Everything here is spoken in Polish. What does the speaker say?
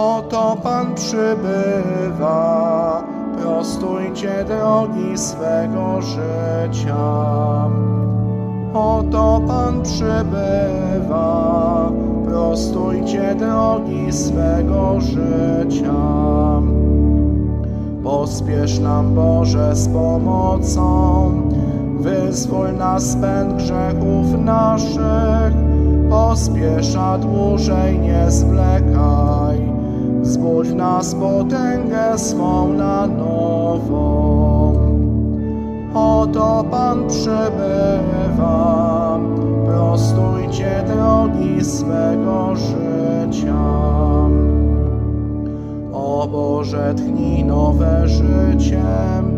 Oto Pan przybywa, prostujcie drogi swego życia. Oto Pan przybywa, prostujcie drogi swego życia. Pospiesz nam Boże z pomocą, wyzwól nas z pęd grzechów naszych. Pospiesza dłużej nie zwlekaj, wzbudź nas potęgę swą na nowo. Oto Pan przybywa, prostujcie drogi swego życia. O Boże, tchnij nowe życie